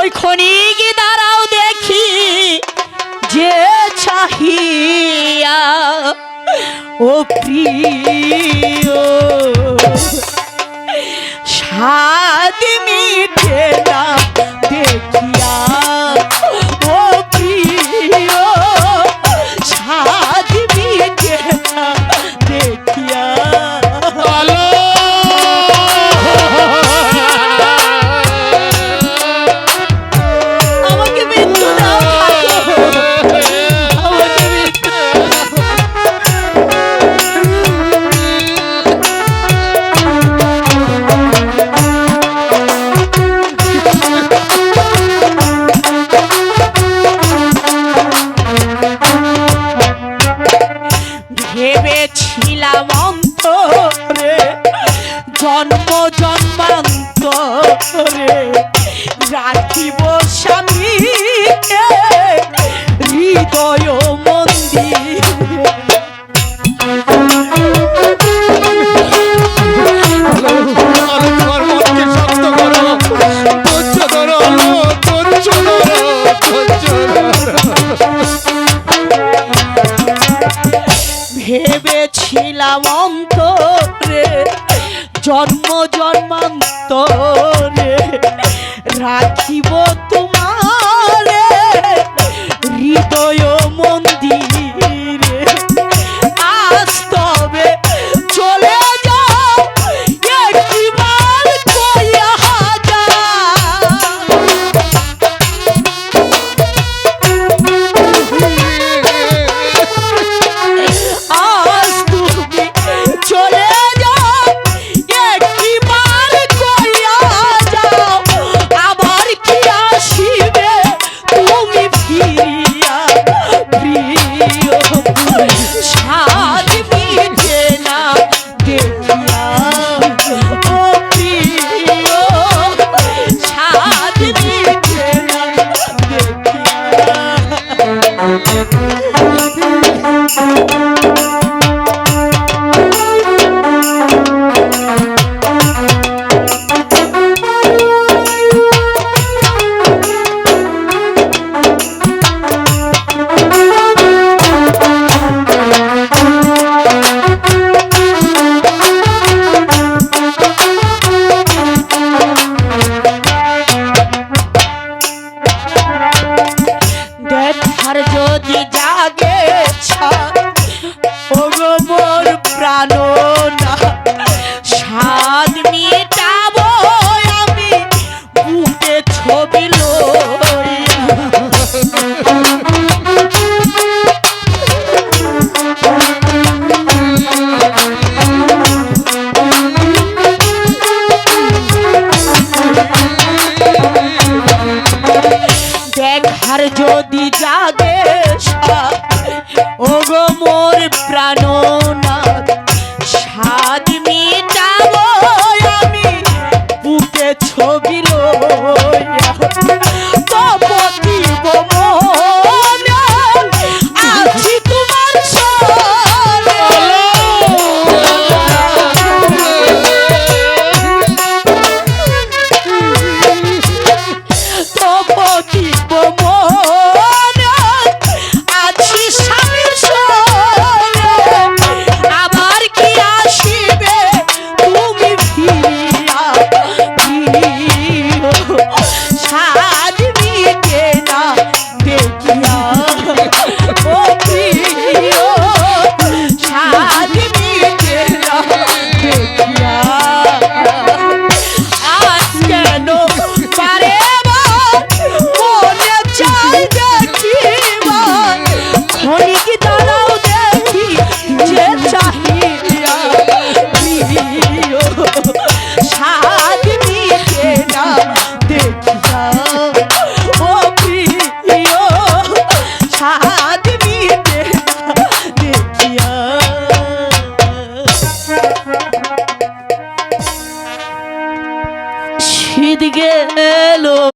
ওই গি দাঁড়াও দেখি যে চাহিয়া ও প্রিয় সাদ মিঠে না দেখি। জন্ম জন্মান্তরে রাখিব স্বামীকে হৃদয় মন্দির। ভেবেছিলাম অন্তরে জন্ম জন্মান্তরে রাখিব তুমি যদি